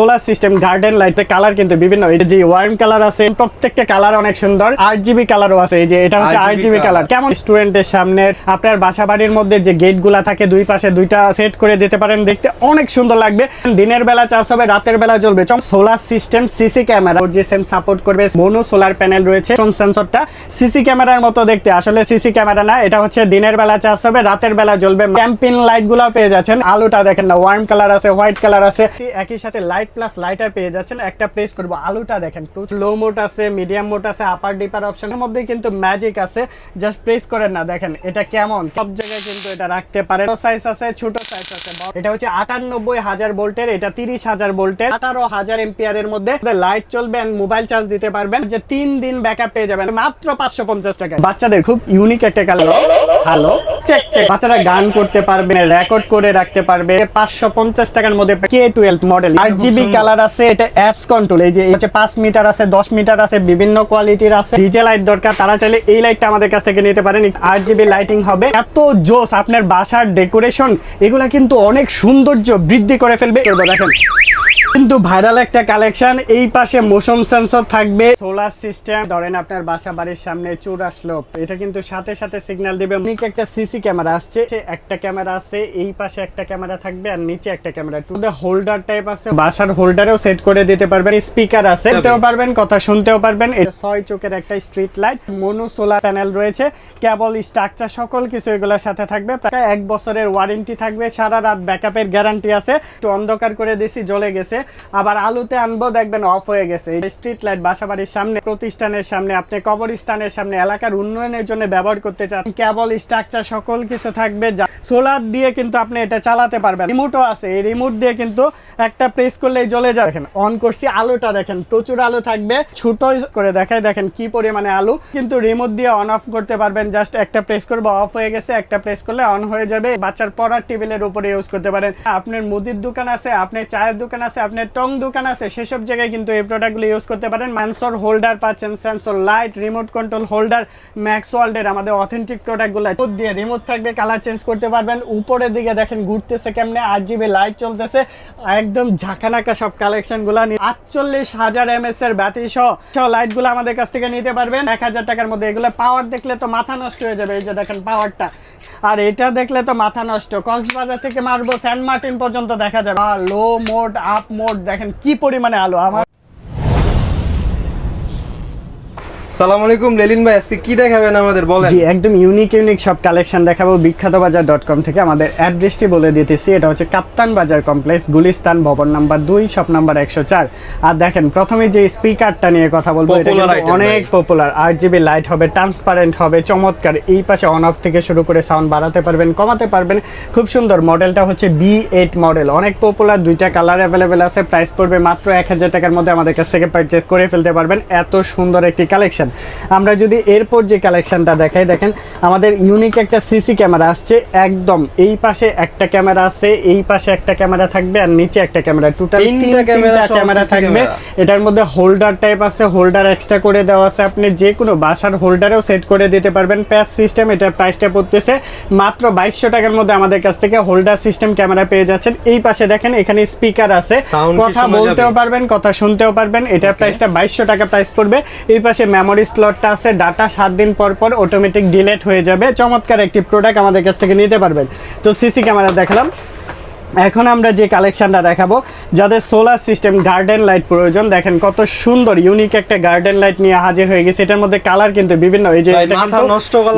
Solar system garden লাইটের colour কিন্তু বিভিন্ন এই যে ওয়ার্ম কালার আছে প্রত্যেকটা কালার অনেক সুন্দর। আট জিবি কালারও আছে এই যে এটা হচ্ছে আট জিবি কালার। কেমন? স্টুডেন্টের সামনে আপনার বাসা বাড়ির মধ্যে যে গেটগুলা থাকে দুই পাশে দুইটা সেট করে দিতে পারেন দেখতে অনেক সুন্দর লাগবে। দিনের বেলা চার্জ হবে রাতের বেলা জ্বলবে। সোলার সিস্টেম সিসি ক্যামেরা যে সেম সাপোর্ট করবে মোনো সোলার প্যানেল রয়েছে সেন্সরটা সিসি ক্যামেরার মতো দেখতে। আসলে সিসি ক্যামেরা না এটা হচ্ছে দিনের বেলা চার্জ হবে রাতের বেলা জ্বলবে। ক্যাম্পিং লাইটগুলো পেয়ে যাচ্ছেন। আলুটা দেখেন না ওয়ার্ম কালার আছে হোয়াইট কালার আছে। একই সাথে লাইট প্লাস লাইটার পেয়ে যাচ্ছেন। একটা প্রেস করব। আলুটা দেখেন লো মোট আছে মিডিয়াম মোট আছে আপার ডিপার অপশনের মধ্যে কিন্তু ম্যাজিক আছে। জাস্ট প্রেস করেন না, দেখেন, এটা কেমন? সব জায়গায় কিন্তু এটা রাখতে পারে সাইজ আছে, ছোট। এটা হচ্ছে আটানব্বই হাজার ভোল্টের এটা তিরিশ হাজার ভোল্টের। আঠারো হাজার এম্পিয়ারের মধ্যে লাইট চলবে মোবাইল চার্জ দিতে পারবেন। যে তিন দিন ব্যাকআপ পেয়ে যাবেন মাত্র পাঁচশো পঞ্চাশ টাকা বাচ্চাদের খুব ইউনিক একটা কালার হ্যালো চেক চেক বাচ্চারা গান করতে পারবে রেকর্ড করে রাখতে পারবে। পাঁচশো পঞ্চাশ টাকার মধ্যে কে টুয়েলভ মডেল আট জিবি কালার আছে এটা অ্যাপস কন্ট্রোল এই যে হচ্ছে পাঁচ মিটার আছে দশ মিটার আছে বিভিন্ন কোয়ালিটির আছে। ডিজে লাইট দরকার তারা চাইলে এই লাইটটা আমাদের কাছ থেকে নিতে পারেন। আট জিবি লাইটিং হবে। এত জোস আপনার বাসার ডেকোরেশন এগুলা কিন্তু অনেক সৌন্দর্য বৃদ্ধি করে ফেলবে। এবার দেখেন। কিন্তু ভাইরাল একটা কালেকশন এই পাশে মোশন সেন্সর থাকবে সোলার সিস্টেম ধরেন আপনার বাসা বাড়ির সামনে চোর আসলো এটা কিন্তু সাথে সাথে সিগন্যাল দিবে। নিচে একটা সিসি ক্যামেরা আসছে একটা ক্যামেরা আছে এই পাশে একটা ক্যামেরা থাকবে আর নিচে একটা ক্যামেরা টু হোল্ডার টাইপ আছে বাসার হোল্ডারেও সেট করে দিতে পারবেন স্পিকার আছে শুনতেও পারবেন কথা শুনতেও পারবেন। এটা ছয় চোখের একটা street light mono solar panel রয়েছে কেবল স্ট্রাকচার সকল কিছু এগুলোর সাথে থাকবে। প্রায় এক বছরের ওয়ারেন্টি থাকবে সারা রাত ব্যাকআপের গ্যারান্টি আছে। একটু অন্ধকার করে দিছি জ্বলে গেছে। আবার আলুতে আনব, দেখবেন অফ হয়ে গেছে। স্ট্রিট লাইট বাসাবাড়ির সামনে, প্রতিষ্ঠানের সামনে, আপনি কবরস্থানের সামনে, এলাকার উন্নয়নের জন্য ব্যবহার করতে চান। কেবল স্ট্রাকচার সকল কিছু থাকবে সোলার দিয়ে কিন্তু আপনি এটা চালাতে পারবেন। রিমোটও আছে, এই রিমোট দিয়ে কিন্তু একটা প্রেস করলেই জ্বলে যাবে দেখেন অন করছি, আলুটা দেখেন, প্রচুর আলু থাকবে। ছোট করে দেখায় দেখেন কি পরিমাণে আলু। কিন্তু রিমোট দিয়ে অন অফ করতে পারবেন জাস্ট একটা প্রেস করব অফ হয়ে গেছে, একটা প্রেস করলে অন হয়ে যাবে। বাচ্চার পড়ার টেবিলের উপরে ইউজ করতে পারেন। আপনার মুদির দোকান আছে, আপনার চায়ের দোকান আছে আপনার টং দোকান আছে, সেসব জায়গায় কিন্তু এই প্রোডাক্টগুলো ইউজ করতে পারেন। ম্যানসর হোল্ডার পাচ্ছেন sensor light remote control holder Max ওয়ার্ল্ডের আমাদের অথেন্টিক প্রোডাক্টগুলো দিয়ে রিমোট থাকবে কালার চেঞ্জ করতে পারবেন। উপরের দিকে দেখেন, ঘুরতেছে কেমনে আট জিবি লাইট চলতেছে। একদম ঝাঁকানাকা সব কালেকশনগুলা আটচল্লিশ হাজার এম এস এর ব্যাটারি সহ সব লাইটগুলো আমাদের কাছ থেকে নিতে পারবেন। এক হাজার টাকার মধ্যে এগুলো পাওয়ার দেখলে তো মাথা নষ্ট হয়ে যাবে। এই যে দেখেন পাওয়ারটা আর এটা দেখলে তো মাথা নষ্ট। কক্সবাজার থেকে মারবো সেন্ট মার্টিন পর্যন্ত দেখা যাবে। লো মোড আপ মোড দেখেন কি পরিমাণে আলো। আমার সালাম আলাইকুম লেলিন ভাই আজকে কি দেখাবেন আমাদের? বলেন। জি একদম ইউনিক ইউনিক সব কালেকশন দেখাবো। বিখ্যাত বাজার ডট কম থেকে আমাদের অ্যাড্রেসটি বলে দিতেছি। এটা হচ্ছে কাপ্তান বাজার কমপ্লেক্স গুলিস্তান ভবন নাম্বার দুই শপ নাম্বার একশো চার। আর দেখেন প্রথমে যে স্পিকারটা নিয়ে কথা বলব এটা অনেক পপুলার আট জিবি লাইট হবে ট্রান্সপারেন্ট হবে চমৎকার। এই পাশে অন অফ থেকে শুরু করে সাউন্ড বাড়াতে পারবেন কমাতে পারবেন। খুব সুন্দর মডেলটা হচ্ছে বি এইট মডেল অনেক পপুলার দুইটা কালার অ্যাভেলেবেল আছে। প্রাইস পড়বে মাত্র এক হাজার টাকার মধ্যে আমাদের কাছ থেকে পারচেস করে ফেলতে পারবেন। এত সুন্দর একটি কালেকশন আমরা যদি এরপর যে কালেকশনটা দেখাই দেখেন আমাদের ইউনিক একটা সিসি ক্যামেরা আসছে একদম এই পাশে একটা ক্যামেরা আছে এই পাশে একটা ক্যামেরা থাকবে আর নিচে একটা ক্যামেরা টোটাল তিনটা ক্যামেরা থাকবে। এটার মধ্যে হোল্ডার টাইপ আছে হোল্ডার এক্সট্রা করে দেওয়া আছে। আপনি যে কোনো বাসার হোল্ডারেও সেট করে দিতে পারবেন। প্যাচ সিস্টেম এটার প্রাইসটা পড়তেছে মাত্র বাইশশো টাকার মধ্যে আমাদের কাছ থেকে হোল্ডার সিস্টেম ক্যামেরা পেয়ে যাচ্ছেন। এই পাশে দেখেন এখানে স্পিকার আছে। কথা বলতেও পারবেন কথা শুনতেও পারবেন। এটার প্রাইসটা বাইশশো টাকা প্রাইস পড়বে। এই পাশে মেমোরি স্লটটা আছে ডাটা সাত দিন পর পর অটোমেটিক ডিলেট হয়ে যাবে। চমৎকার একটি প্রোডাক্ট আমাদের কাছ থেকে নিতে পারবেন। তো সিসি ক্যামেরা দেখালাম। এখন আমরা যে কালেকশনটা দেখাবো যাদের সোলার সিস্টেম গার্ডেন লাইট প্রয়োজন দেখেন কত সুন্দর ইউনিক একটা গার্ডেন লাইট নিয়ে হাজির হয়ে গেছে। এটার মধ্যে কালার কিন্তু বিভিন্ন এই যে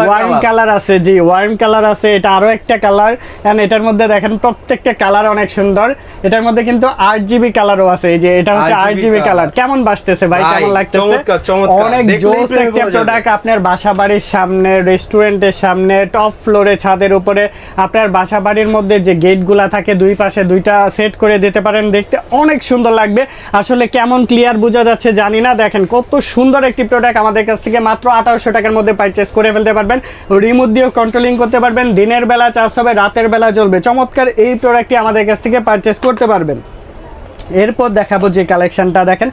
ওয়ার্ম কালার আছে জি ওয়ার্ম কালার আছে এটা আরও একটা কালার এন্ড এটার মধ্যে দেখেন প্রত্যেকটা কালার অনেক সুন্দর। এটার মধ্যে কিন্তু আট জিবি কালারও আছে এই যে এটা হচ্ছে আট জিবি কালার কেমন বাসতেছে ভাই কেমন লাগতেছে। অনেক জোস একটা প্রোডাক্ট আপনার বাসা বাড়ির সামনে রেস্টুরেন্টের সামনে টপ ফ্লোরে ছাদের উপরে আপনার বাসা বাড়ির মধ্যে যে গেটগুলা থাকে দুই পাশে দুইটা সেট করে দিতে পারেন। দেখতে অনেক সুন্দর লাগবে। আসলে কেমন ক্লিয়ার বোঝা যাচ্ছে জানি না। দেখেন কত সুন্দর একটি প্রোডাক্ট আমাদের কাছ থেকে মাত্র আঠারোশো টাকার মধ্যে পারচেস করে ফেলতে পারবেন। রিমোট দিয়েও কন্ট্রোলিং করতে পারবেন। দিনের বেলা চার্জ হবে, রাতের বেলা জ্বলবে। চমৎকার এই প্রোডাক্টটি আমাদের কাছ থেকে পারচেস করতে পারবেন। এরপর দেখাবো যে কালেকশনটা দেখেন,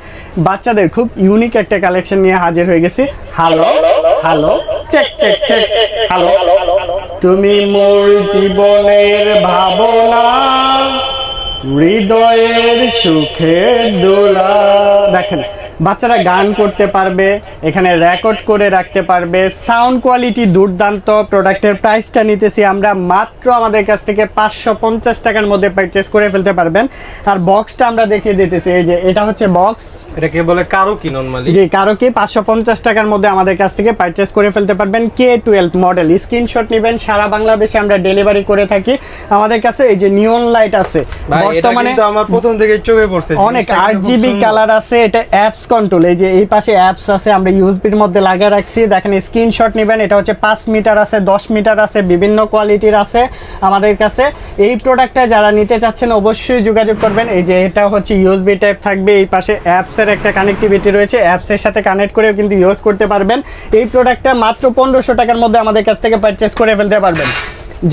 বাচ্চাদের খুব ইউনিক একটা কালেকশন নিয়ে হাজির হয়ে গেছি। Hello hello check check check hello তুমি মোর জীবনের ভাবনা হৃদয়ের সুখের দোলা। দেখেন বাচ্চারা গান করতে পারবে এখানে রেকর্ড করে রাখতে পারবে। সাউন্ড কোয়ালিটি দুর্দান্ত প্রোডাক্টের প্রাইসটা নিতেছি আমরা মাত্র আমাদের কাছ থেকে পাঁচশো পঞ্চাশ টাকার মধ্যে পারচেস করে ফেলতে পারবেন। আর বক্সটা আমরা দেখিয়ে দিতেছি এই যে এটা হচ্ছে বক্স এটাকে বলে? কারও কি নর্মালি জি কারও কি পাঁচশো পঞ্চাশ টাকার মধ্যে আমাদের কাছ থেকে পারচেস করে ফেলতে পারবেন। কে টুয়েলভ মডেল স্ক্রিনশট নেবেন সারা বাংলাদেশে আমরা ডেলিভারি করে থাকি। আমাদের কাছে এই যে নিয়ন লাইট আছে বর্তমানে এটা আমার প্রথম থেকে চোখে পড়ছে অনেক আট কিন্তু জিবি কালার আছে এটা অ্যাপস কন্ট্রোল এই যে এই পাশে অ্যাপস আছে, আমরা ইউএসবির মধ্যে লাগিয়ে রাখছি। দেখেন স্ক্রিনশট নেবেন, এটা হচ্ছে পাঁচ মিটার আছে, দশ মিটার আছে, বিভিন্ন কোয়ালিটির আছে আমাদের কাছে। এই প্রোডাক্টটা যারা নিতে চাচ্ছেন, অবশ্যই যোগাযোগ করবেন। এই যে এটা হচ্ছে ইউএসবি টাইপ থাকবে, এই পাশে অ্যাপসের একটা কানেক্টিভিটি রয়েছে অ্যাপসের সাথে কানেক্ট করেও কিন্তু ইউজ করতে পারবেন। এই প্রোডাক্টটা মাত্র পনেরোশো টাকার মধ্যে আমাদের কাছ থেকে পারচেস করে ফেলতে পারবেন।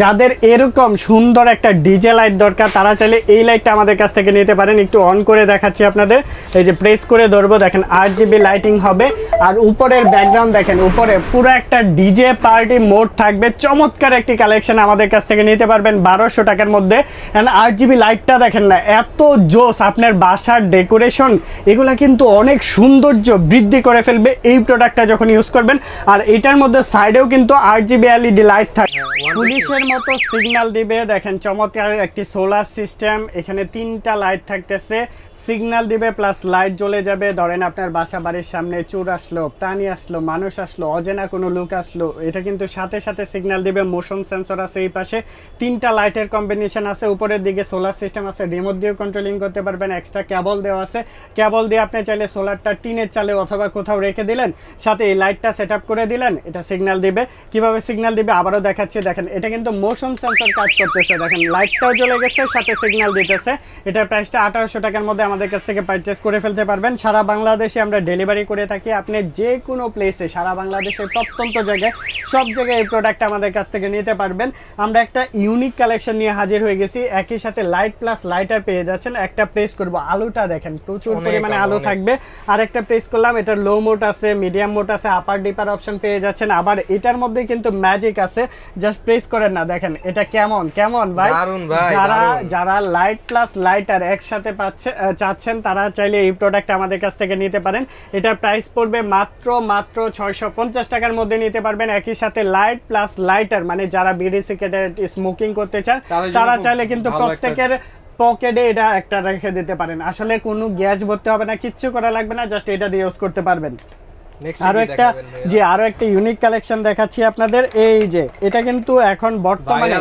যাদের এরকম সুন্দর একটা ডিজে লাইট দরকার, তারা চাইলে এই লাইটটা আমাদের কাছ থেকে নিতে পারেন। একটু অন করে দেখাচ্ছি আপনাদের। এই যে প্রেস করে ধরবো, দেখেন আট জিবি লাইটিং হবে। আর উপরের ব্যাকগ্রাউন্ড দেখেন, উপরে পুরো একটা ডিজে পার্টি মোড থাকবে। চমৎকার একটি কালেকশন আমাদের কাছ থেকে নিতে পারবেন বারোশো টাকার মধ্যে। অ্যান্ড আট জিবি লাইটটা দেখেন না, এত জোস আপনার বাসার ডেকোরেশন এগুলা কিন্তু অনেক সৌন্দর্য বৃদ্ধি করে ফেলবে এই প্রোডাক্টটা যখন ইউজ করবেন। আর এটার মধ্যে সাইডেও কিন্তু আট জিবি এলইডি লাইট থাকবে। পুলিশের মতো সিগন্যাল দিবে। দেখেন চমৎকার একটি সোলার সিস্টেম। এখানে তিনটা লাইট থাকতেছে। সিগন্যাল দিবে প্লাস লাইট জ্বলে যাবে। ধরেন আপনার বাসা বাড়ির সামনে চোর আসলো, প্রাণী আসলো, মানুষ আসলো, অজেনা কোনো লোক আসলো, এটা কিন্তু সাথে সাথে সিগন্যাল দিবে। মোশন সেন্সর আছে এই পাশে। তিনটা লাইটের কম্বিনেশন আছে, উপরের দিকে সোলার সিস্টেম আছে রিমোট দিয়েও কন্ট্রোলিং করতে পারবেন এক্সট্রা কেবল দেওয়া আছে। কেবল দিয়ে আপনি চাইলে সোলারটা টিনের চালে অথবা কোথাও রেখে দিলেন, সাথে এই লাইটটা সেট করে দিলেন, এটা সিগন্যাল দিবে। কীভাবে সিগন্যাল দিবে আবারও দেখাচ্ছি, দেখেন, এটা কিন্তু মোশন সেন্সর কাজ করতেছে। দেখেন লাইটটাও জ্বলে গেছে, সাথে সিগন্যাল দিতেছে। এটার প্রাইসটা আঠারোশো টাকার মধ্যে আমাদের কাছ থেকে পারচেস করে ফেলতে পারবেন। সারা বাংলাদেশে আমরা ডেলিভারি করে থাকি। আপনি যে কোনো প্লেসে সারা বাংলাদেশের প্রত্যন্ত জায়গায় সব জায়গায় এই প্রোডাক্ট আমাদের কাছ থেকে নিতে পারবেন। আমরা একটা ইউনিক কালেকশন নিয়ে হাজির হয়ে গেছি। একই সাথে লাইট প্লাস লাইটার পেয়ে যাচ্ছেন। একটা প্রেস করব। আলুটা দেখেন প্রচুর পরিমাণে আলো, থাকবে। আর একটা প্রেস করলাম এটার লো মোড আছে মিডিয়াম মোড আছে আপার ডিপার অপশন পেয়ে যাচ্ছেন। আবার এটার মধ্যে কিন্তু ম্যাজিক আছে। জাস্ট প্রেস করেন না দেখেন এটা কেমন কেমন ভাই? যারা যারা লাইট প্লাস লাইটার একসাথে পাচ্ছে চাচ্ছেন তারা চাইলে এই প্রোডাক্ট আমাদের কাছ থেকে নিতে পারেন। এটার প্রাইস পড়বে মাত্র মাত্র ছয়শো পঞ্চাশ টাকার মধ্যে নিতে পারবেন। একই সাথে লাইট প্লাস লাইটার মানে যারা বিড়ি সিগারেট স্মোকিং করতে চান তারা চাইলে কিন্তু প্রত্যেকের পকেটে এটা একটা রেখে দিতে পারেন। আসলে কোনো গ্যাস ভরতে হবে না কিচ্ছু করা লাগবে না জাস্ট এটা দিয়ে ইউজ করতে পারবেন। আরও একটা? যে আরও একটা ইউনিক কালেকশন দেখাচ্ছি আপনাদের। এই যে এটা কিন্তু এখন বর্তমানে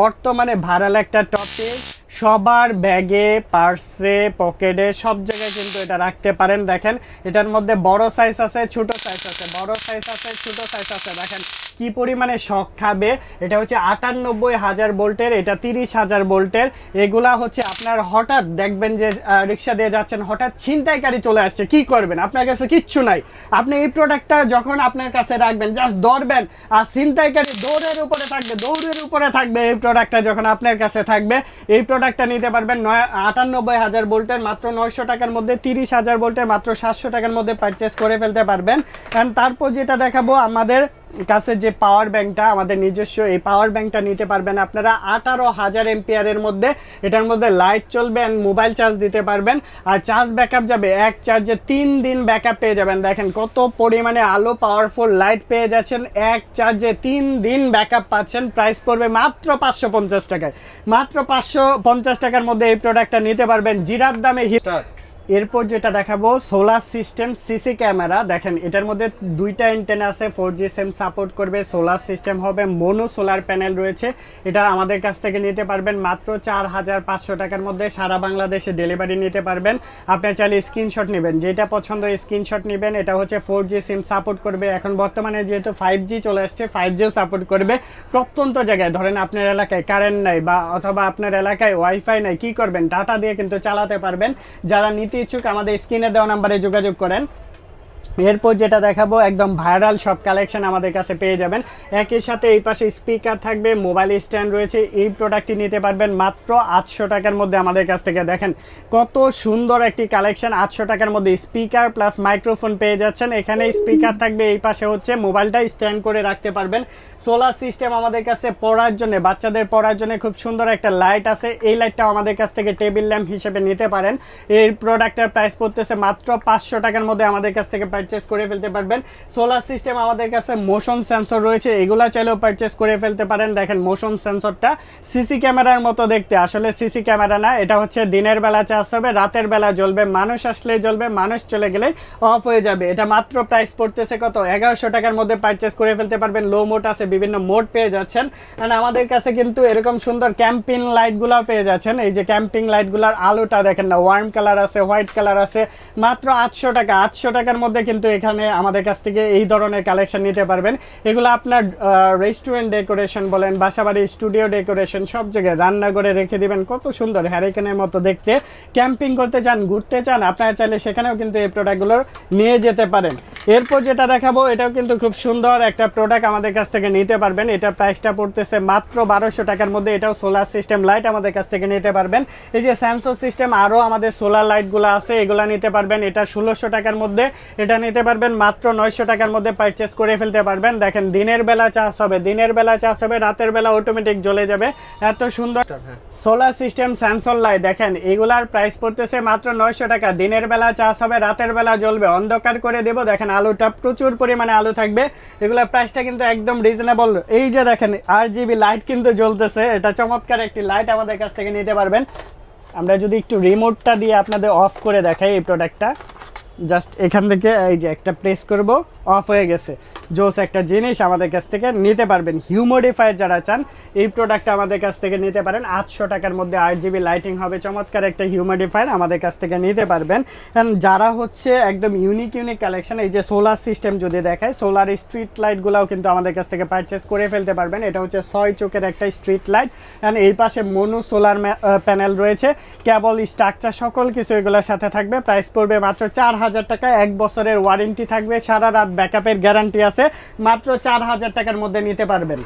বর্তমানে ভাইরাল একটা টপিক সবার ব্যাগে, পার্সে, পকেটে, সব জায়গায় কিন্তু এটা রাখতে পারেন। দেখেন, এটার মধ্যে বড় সাইজ আছে, ছোট সাইজ আছে, বড় সাইজ আছে, ছোট সাইজ আছে। দেখেন কি পরিমাণে শখ খাবে? এটা হচ্ছে আটানব্বই হাজার ভোল্টের, এটা তিরিশ হাজার ভোল্টের। এগুলা হচ্ছে আপনার হঠাৎ দেখবেন যে রিক্সা দিয়ে যাচ্ছেন, হঠাৎ ছিনতাইকারী চলে আসছে। কি করবেন? আপনার কাছে কিচ্ছু নাই। আপনি এই প্রোডাক্টটা যখন আপনার কাছে রাখবেন জাস্ট ধরবেন, আর ছিনতাইকারী দৌড়ের উপরে থাকবে, দৌড়ের উপরে থাকবে এই প্রোডাক্টটা যখন আপনার কাছে থাকবে, এই প্রোডাক্টটা নিতে পারবেন নয়, আটানব্বই হাজার ভোল্টের, মাত্র নয়শো টাকার মধ্যে, তিরিশ হাজার ভোল্টের, মাত্র সাতশো টাকার মধ্যে পারচেস করে ফেলতে পারবেন। অ্যান্ড তারপর যেটা দেখাবো, আমাদের কাছে যে পাওয়ার ব্যাংকটা আমাদের নিজস্ব এই পাওয়ার ব্যাংকটা নিতে পারবেন আপনারা। আঠারো হাজার এমপিয়ারের মধ্যে, এটার মধ্যে লাইট চলবে মোবাইল চার্জ দিতে পারবেন। আর চার্জ ব্যাকআপ যাবে, এক চার্জে তিন দিন ব্যাকআপ পেয়ে যাবেন। দেখেন কত পরিমাণে আলো পাওয়ারফুল লাইট পেয়ে যাচ্ছেন। এক চার্জে তিন দিন ব্যাকআপ পাচ্ছেন। প্রাইস পড়বে মাত্র পাঁচশো পঞ্চাশ টাকায়। মাত্র পাঁচশো পঞ্চাশ টাকার মধ্যে এই প্রোডাক্টটা নিতে পারবেন। জিরার দামে হি- Start। এরপর যেটা দেখাবো সোলার সিস্টেম সিসি ক্যামেরা দেখেন, এটার মধ্যে দুইটা অ্যান্টেনা আছে ফোর জি সেম সাপোর্ট করবে সোলার সিস্টেম হবে মোনো সোলার প্যানেল রয়েছে। এটা আমাদের কাছ থেকে নিতে পারবেন মাত্র চার হাজার পাঁচশো টাকার মধ্যে, সারা বাংলাদেশে ডেলিভারি নিতে পারবেন। আপনি চাইলে স্ক্রিনশট নেবেন, যেটা পছন্দ স্ক্রিনশট নেবেন। এটা হচ্ছে ফোর জি সিম সাপোর্ট করবে। এখন বর্তমানে যেহেতু ফাইভ জি চলে আসছে ফাইভ জিও সাপোর্ট করবে প্রত্যন্ত জায়গায়। ধরেন আপনার এলাকায় কারেন্ট নাই বা, অথবা আপনার এলাকায় ওয়াইফাই নাই, কি করবেন? ডাটা দিয়ে কিন্তু চালাতে পারবেন। যারা নিতে ইচ্ছুক আমাদের স্ক্রিনে দেওয়া নাম্বারে যোগাযোগ করেন। এরপর যেটা দেখাবো, একদম ভাইরাল সব কালেকশন আমাদের কাছে পেয়ে যাবেন। একই সাথে এই পাশে স্পিকার থাকবে মোবাইল স্ট্যান্ড রয়েছে, এই প্রোডাক্টটি নিতে পারবেন মাত্র আটশো টাকার মধ্যে আমাদের কাছ থেকে। দেখেন কত সুন্দর একটি কালেকশন আটশো টাকার মধ্যে স্পিকার প্লাস মাইক্রোফোন পেয়ে যাচ্ছেন। এখানে স্পিকার থাকবে, এই পাশে হচ্ছে মোবাইলটা স্ট্যান্ড করে রাখতে পারবেন। সোলার সিস্টেম আমাদের কাছে পড়ার জন্য, বাচ্চাদের পড়ার জন্য খুব সুন্দর একটা লাইট আছে। এই লাইটটাও আমাদের কাছ থেকে টেবিল ল্যাম্প হিসেবে নিতে পারেন। এই প্রোডাক্টের প্রাইস পড়তেছে মাত্র পাঁচশো টাকার মধ্যে আমাদের কাছ থেকে পারচেস করে ফেলতে পারবেন। সোলার সিস্টেম আমাদের কাছে মোশন সেন্সর রয়েছে, এগুলা চাইলেও পারচেস করে ফেলতে পারেন। দেখেন মোশন সেন্সরটা সিসি ক্যামেরার মতো দেখতে। আসলে সিসি ক্যামেরা না, এটা হচ্ছে দিনের বেলা চার্জ হবে, রাতের বেলা জ্বলবে। মানুষ আসলে জ্বলবে, মানুষ চলে গেলে অফ হয়ে যাবে। এটা মাত্র প্রাইস পড়তেছে কত? এগারোশো টাকার মধ্যে পারচেস করে ফেলতে পারবেন। লো মোড আছে, বিভিন্ন মোড পেয়ে যাচ্ছেন। আর আমাদের কাছে কিন্তু এরকম সুন্দর ক্যাম্পিং লাইটগুলোও পেয়ে যাচ্ছেন। এই যে ক্যাম্পিং লাইটগুলোর আলোটা দেখেন না ওয়ার্ম কালার আছে হোয়াইট কালার আছে। মাত্র আটশো টাকা, আটশো টাকার মধ্যে কিন্তু এখানে আমাদের কাছ থেকে এই ধরনের কালেকশন নিতে পারবেন। এগুলো আপনার রেস্টুরেন্ট ডেকোরেশন বলেন, বাসাবাড়ি স্টুডিও ডেকোরেশন সব জায়গায় রান্না করে রেখে দিবেন। কত সুন্দর হ্যারিকেনের মতো দেখতে। ক্যাম্পিং করতে চান, ঘুরতে চান, আপনারা চাইলে সেখানেও কিন্তু এই প্রোডাক্টগুলো নিয়ে যেতে পারেন। এরপর যেটা দেখাবো, এটাও কিন্তু খুব সুন্দর একটা প্রোডাক্ট আমাদের কাছ থেকে নিতে পারবেন। এটা প্রাইসটা পড়তেছে মাত্র বারোশো টাকার মধ্যে। এটাও সোলার সিস্টেম লাইট আমাদের কাছ থেকে নিতে পারবেন। এই যে স্যামসং সিস্টেম আরও আমাদের সোলার লাইটগুলো আছে, এগুলো নিতে পারবেন। এটা ষোলোশো টাকার মধ্যে। এটা নিতে পারবেন মাত্র নয়শো টাকার মধ্যে পারচেস করে ফেলতে পারবেন। দেখেন দিনের বেলা চার্জ হবে দিনের বেলা চার্জ হবে রাতের বেলা অটোমেটিক জ্বলে যাবে। এত সুন্দর সোলার সিস্টেম স্যামসং লাইট দেখেন এগুলার প্রাইস পড়তেছে মাত্র নয়শো টাকা। দিনের বেলা চার্জ হবে রাতের বেলা জ্বলবে অন্ধকার করে দেবো। দেখেন আলুটা প্রচুর পরিমাণে আলু থাকবে। এগুলোর প্রাইসটা কিন্তু একদম রিজনেবল এই যে দেখেন আর জিবি লাইট কিন্তু জ্বলতেছে। এটা চমৎকার একটি লাইট আমাদের কাছ থেকে নিতে পারবেন। আমরা যদি একটু রিমোটটা দিয়ে আপনাদের অফ করে দেখাই এই প্রোডাক্টটা জাস্ট এখান থেকে এই যে একটা প্রেস করব অফ হয়ে গেছে। জোস একটা জিনিস আমাদের কাছ থেকে নিতে পারবেন। হিউমোডিফায়ার যারা চান, এই প্রোডাক্টটা আমাদের কাছ থেকে নিতে পারেন। আটশো টাকার মধ্যে আট জিবি লাইটিং হবে। চমৎকার একটা হিউমোডিফায়ার আমাদের কাছ থেকে নিতে পারবেন। যারা হচ্ছে একদম ইউনিক ইউনিক কালেকশন এই যে সোলার সিস্টেম যদি দেখায় সোলার স্ট্রিট লাইটগুলোও কিন্তু আমাদের কাছ থেকে পারচেস করে ফেলতে পারবেন। এটা হচ্ছে ছয় চোখের একটা স্ট্রিট লাইট অ্যান্ড এই পাশে মনু সোলার প্যানেল রয়েছে। কেবল স্ট্রাকচার সকল কিছু এগুলোর সাথে থাকবে। প্রাইস পড়বে মাত্র চার হাজার টাকা। এক বছরের ওয়ারেন্টি থাকবে। সারা রাত ব্যাকআপের গ্যারান্টি আছে। মাত্র চার হাজার টাকার মধ্যে নিতে পারবেন।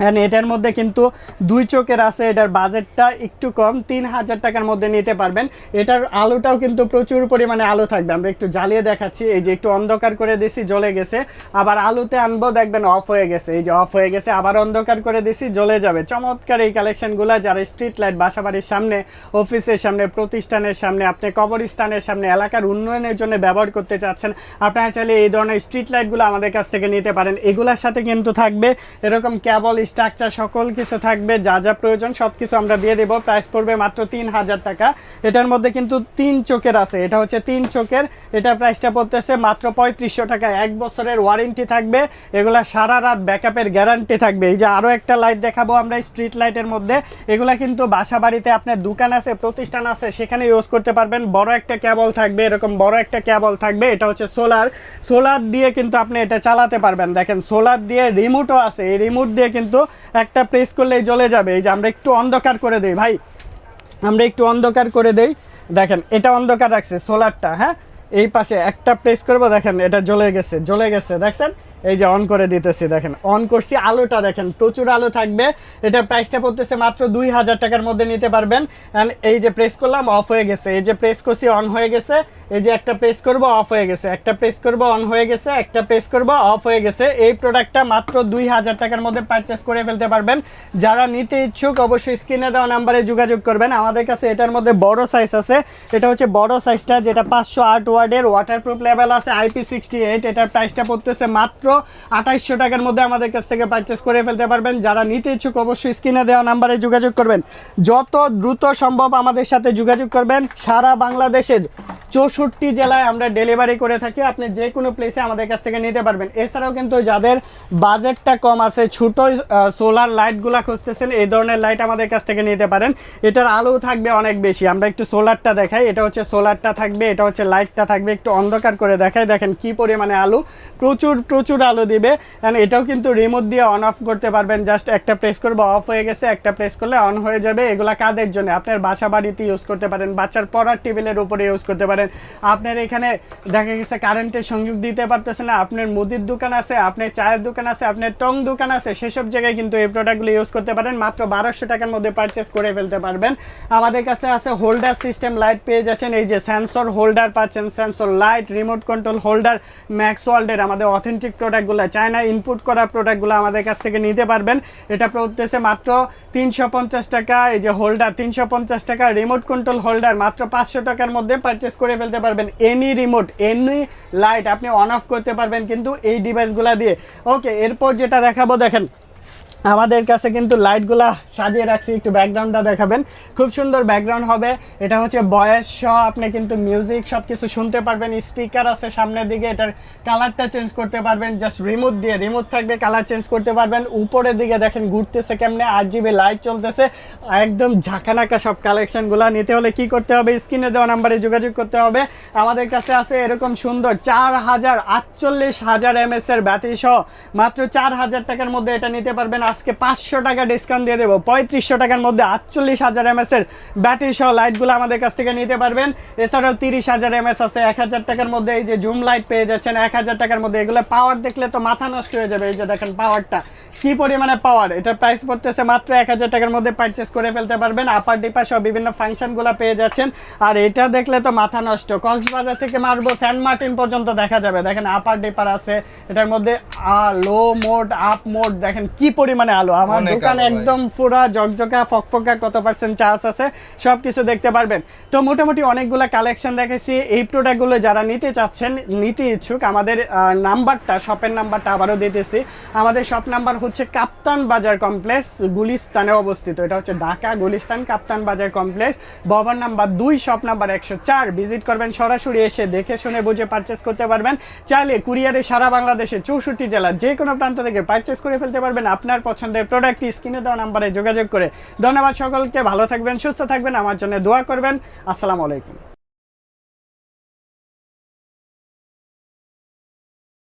অ্যান্ড এটার মধ্যে কিন্তু দুই চোখের আছে, এটার বাজেটটা একটু কম, তিন হাজার টাকার মধ্যে নিতে পারবেন। এটার আলোটাও কিন্তু প্রচুর পরিমাণে আলো থাকবে। আমরা একটু জ্বালিয়ে দেখাচ্ছি, এই যে একটু অন্ধকার করে দিছি, জ্বলে গেছে। আবার আলোতে আনব, দেখবেন অফ হয়ে গেছে। এই যে অফ হয়ে গেছে, আবার অন্ধকার করে দিছি, জ্বলে যাবে। চমৎকার এই কালেকশনগুলো যারা স্ট্রিট লাইট বাসাবাড়ির সামনে অফিসের সামনে, প্রতিষ্ঠানের সামনে, আপনি কবরস্থানের সামনে, এলাকার উন্নয়নের জন্য ব্যবহার করতে চাচ্ছেন, আপনারা চাইলে এই ধরনের স্ট্রিট লাইটগুলো আমাদের কাছ থেকে নিতে পারেন। এগুলোর সাথে কিন্তু থাকবে, এরকম কেবল স্ট্রাকচার সকল কিছু থাকবে, যা যা প্রয়োজন সব কিছু আমরা দিয়ে দেবো। প্রাইস পড়বে মাত্র তিন হাজার টাকা। এটার মধ্যে কিন্তু তিন চোখের আছে। এটা হচ্ছে তিন চোখের। এটা প্রাইসটা পড়তেছে মাত্র পঁয়ত্রিশশো টাকা। এক বছরের ওয়ারেন্টি থাকবে। এগুলা সারা রাত ব্যাকআপের গ্যারান্টি থাকবে। এই যে আরও একটা লাইট দেখাবো আমরা স্ট্রিট লাইটের মধ্যে। এগুলা কিন্তু বাসা বাড়িতে আপনার দোকান আছে, প্রতিষ্ঠান আছে, সেখানে ইউজ করতে পারবেন। বড় একটা ক্যাবল থাকবে, এরকম বড় একটা ক্যাবল থাকবে। এটা হচ্ছে সোলার সোলার দিয়ে কিন্তু আপনি এটা চালাতে পারবেন। দেখেন সোলার দিয়ে রিমোটও আছে। এই রিমোট দিয়ে কিন্তু একটা প্রেস করলেই জ্বলে যাবে। এই যে আমরা একটু অন্ধকার করে দেই, ভাই। আমরা একটু অন্ধকার করে দেই। দেখেন, এটা অন্ধকার রাখছে সোলারটা হ্যাঁ? এই পাশে একটা প্রেস করব, দেখেন, এটা জ্বলে গেছে জ্বলে গেছে, দেখছেন? এই যে অন করে দিতেছি, দেখেন অন করছি, আলোটা দেখেন, প্রচুর আলো থাকবে। এটা প্রাইসটা পড়তেছে মাত্র দুই হাজার টাকার মধ্যে নিতে পারবেন। অ্যান্ড এই যে প্রেস করলাম অফ হয়ে গেছে। এই যে প্রেস করছি অন হয়ে গেছে। এই যে একটা প্রেস করব অফ হয়ে গেছে। একটা প্রেস করব অন হয়ে গেছে। একটা প্রেস করব অফ হয়ে গেছে। এই প্রোডাক্টটা মাত্র দুই হাজার টাকার মধ্যে পারচেস করে ফেলতে পারবেন। যারা নিতে ইচ্ছুক, অবশ্যই স্ক্রিনে দেওয়া নাম্বারে যোগাযোগ করবেন। আমাদের কাছে এটার মধ্যে বড় সাইজ আছে। এটা হচ্ছে বড় সাইজটা যেটা পাঁচশো আট ওয়ার্ডের ওয়াটারপ্রুফ লেভেল আছে আইপি সিক্সটি এইট এটার প্রাইসটা পড়তেছে মাত্র আঠাইশশো টাকার মধ্যে আমাদের কাছ থেকে পারচেস করে ফেলতে পারবেন। যারা নিতে ইচ্ছুক অবশ্যই স্ক্রিনে দেওয়া নাম্বারে যোগাযোগ করবেন। যত দ্রুত সম্ভব আমাদের সাথে যোগাযোগ করবেন। সারা বাংলাদেশের চৌষট্টি জেলায় আমরা ডেলিভারি করে থাকি। আপনি যে কোনো প্লেসে আমাদের কাছ থেকে নিতে পারবেন। এছাড়াও কিন্তু যাদের বাজেটটা কম আছে, ছোট সোলার লাইটগুলো খুঁজতেছেন, এই ধরনের লাইট আমাদের কাছ থেকে নিতে পারেন। এটার আলো থাকবে অনেক বেশি। আমরা একটু সোলারটা দেখাই। এটা হচ্ছে সোলারটা থাকবে, এটা হচ্ছে লাইটটা থাকবে। একটু অন্ধকার করে দেখাই। দেখেন কি পরিমাণে আলো। প্রচুর প্রচুর প্রচুর আলো দিবে। And এটাও কিন্তু রিমোট দিয়ে অন অফ করতে পারবেন। জাস্ট একটা প্রেস করব অফ হয়ে গেছে, একটা প্রেস করলে অন হয়ে যাবে। এগুলা কাদের জন্য আপনার বাসা বাড়িতে ইউজ করতে পারেন, বাচ্চার পড়ার টেবিলের উপরে ইউজ করতে পারেন। আপনার এখানে দেখা গেছে কারেন্টের সংযোগ দিতে পারতেছে না। আপনার মুদির দোকান আছে, আপনার চায়ের দোকান আছে, আপনার টং দোকান আছে, সেসব জায়গায় কিন্তু এই প্রোডাক্টগুলো ইউজ করতে পারেন। মাত্র বারোশো টাকার মধ্যে পারচেস করে ফেলতে পারবেন। আমাদের কাছে আছে হোল্ডার সিস্টেম লাইট পেয়ে যাচ্ছেন। এই যে সেন্সর হোল্ডার পাচ্ছেন sensor light remote control holder Max ওয়ার্ল্ডের আমাদের অথেন্টিক প্রোডাক্টগুলো চায়না ইনপুট করা প্রোডাক্টগুলো আমাদের কাছ থেকে নিতে পারবেন। এটা পড়তেছে মাত্র তিনশো পঞ্চাশ টাকা, এই যে হোল্ডার তিনশো পঞ্চাশ টাকা রিমোট কন্ট্রোল হোল্ডার মাত্র পাঁচশো টাকার মধ্যে পারচেস করে ফেলতে পারবেন। এনি রিমোট এনি লাইট আপনি অন অফ করতে পারবেন কিন্তু এই ডিভাইসগুলো দিয়ে। ওকে এরপর যেটা দেখাবো, দেখেন। আমাদের কাছে কিন্তু লাইটগুলা সাজিয়ে রাখছি, একটু ব্যাকগ্রাউন্ডটা দেখাবেন। খুব সুন্দর ব্যাকগ্রাউন্ড হবে। এটা হচ্ছে বয়স সহ, আপনি কিন্তু মিউজিক সব কিছু শুনতে পারবেন। স্পিকার আছে সামনের দিকে, এটার কালারটা চেঞ্জ করতে পারবেন। জাস্ট রিমোট দিয়ে, রিমোট থাকবে, কালার চেঞ্জ করতে পারবেন। উপরের দিকে দেখেন, ঘুরতেছে কেমনে, আট জিবি লাইট চলতেছে। একদম ঝাঁকানাকা সব কালেকশনগুলো। নিতে হলে কি করতে হবে? স্ক্রিনে দেওয়া নাম্বারে যোগাযোগ করতে হবে। আমাদের কাছে আছে এরকম সুন্দর চার হাজার আটচল্লিশ হাজার এমএস এর ব্যাটারি সহ। মাত্র চার হাজার টাকার মধ্যে এটা নিতে পারবেন। আজকে পাঁচশো টাকা ডিসকাউন্ট দিয়ে দেবো। পঁয়ত্রিশশো টাকার মধ্যে আটচল্লিশ হাজার এমএস এর ব্যাটারি সহ লাইটগুলো আমাদের কাছ থেকে নিতে পারবেন। এছাড়াও তিরিশ হাজার এমএস আছে, এক হাজার টাকার মধ্যে এই যে জুম লাইট পেয়ে যাচ্ছেন, এক হাজার টাকার মধ্যে। এগুলো পাওয়ার দেখলে তো মাথা নষ্ট হয়ে যাবে, এই যে দেখেন পাওয়ারটা কি পরিমাণে পাওয়ার এটার প্রাইস পড়তেছে মাত্র এক হাজার টাকার মধ্যে পারচেস করে ফেলতে পারবেন। আপার ডিপা সহ বিভিন্ন ফাংশনগুলো পেয়ে যাচ্ছেন। আর এটা দেখলে তো মাথা নষ্ট। কক্সবাজার থেকে মারবো সেন্ট মার্টিন পর্যন্ত দেখা যাবে। দেখেন আপার ডিপার আছে, এটার মধ্যে লো মোড আপ মোড দেখেন কি পরিমাণে আলো। আমার দোকান একদম পুরা জকজকা ফকফকা কত পার্সেন্ট চার্জ আছে সব কিছু দেখতে পারবেন। তো মোটামুটি অনেকগুলো কালেকশন দেখেছি। এই প্রোডাক্টগুলো যারা নিতে চাচ্ছেন নিতে ইচ্ছুক আমাদের নাম্বারটা শপের নাম্বারটা আবারও দিতেছি। আমাদের শপ নাম্বার হচ্ছে কাপ্তান বাজার কমপ্লেক্স গুলিস্তানে অবস্থিত। এটা হচ্ছে ঢাকা গুলিস্তান কাপ্তান বাজার কমপ্লেক্স। ভবন নাম্বার দুই শপ নাম্বার একশো চার। ভিজিট করবেন সরাসরি এসে দেখে শুনে বুঝে পারচেস করতে পারবেন। চাইলে কুরিয়ারে সারা বাংলাদেশে চৌষট্টি জেলা যে কোনো প্রান্ত থেকে পারচেস করে ফেলতে পারবেন। আপনার পছন্দের প্রোডাক্ট স্ক্রিনে দেওয়া নাম্বারে যোগাযোগ করে। ধন্যবাদ সকলকে, ভালো থাকবেন, সুস্থ থাকবেন, আমার জন্য দোয়া করবেন। আসসালামু আলাইকুম।